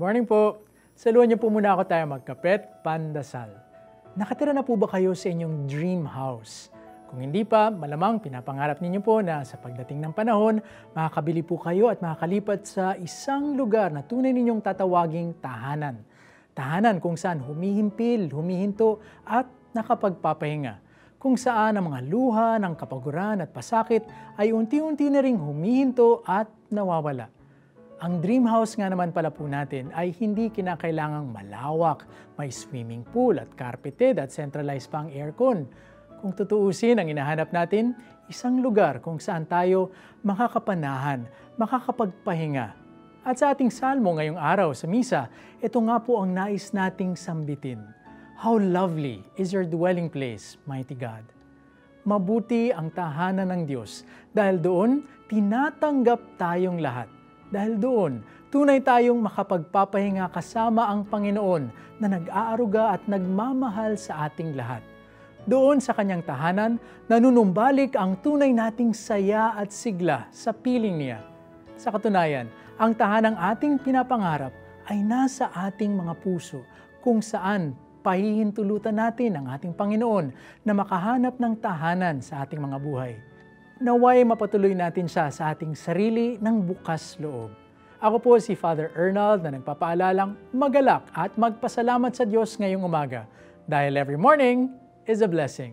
morning po. Saluhan niyo po muna ako tayo magkapet, pandasal. Nakatira na po ba kayo sa inyong dream house? Kung hindi pa, malamang pinapangarap ninyo po na sa pagdating ng panahon, makakabili po kayo at makakalipat sa isang lugar na tunay ninyong tatawaging tahanan. Tahanan kung saan humihimpil, humihinto at nakapagpapahinga. Kung saan ang mga luha ng kapaguran at pasakit ay unti-unti na ring humihinto at nawawala. Ang dream house nga naman pala po natin ay hindi kinakailangang malawak, may swimming pool at carpeted at centralized pang aircon. Kung tutuusin ang inahanap natin, isang lugar kung saan tayo makakapanahan, makakapagpahinga. At sa ating salmo ngayong araw sa misa, ito nga po ang nais nating sambitin. How lovely is your dwelling place, mighty God. Mabuti ang tahanan ng Diyos dahil doon tinatanggap tayong lahat dahil doon, tunay tayong makapagpapahinga kasama ang Panginoon na nag-aaruga at nagmamahal sa ating lahat. Doon sa kanyang tahanan, nanunumbalik ang tunay nating saya at sigla sa piling niya. Sa katunayan, ang tahanang ating pinapangarap ay nasa ating mga puso kung saan pahihintulutan natin ang ating Panginoon na makahanap ng tahanan sa ating mga buhay naway mapatuloy natin siya sa ating sarili ng bukas loob. Ako po si Father Ernald na nagpapaalalang magalak at magpasalamat sa Diyos ngayong umaga dahil every morning is a blessing.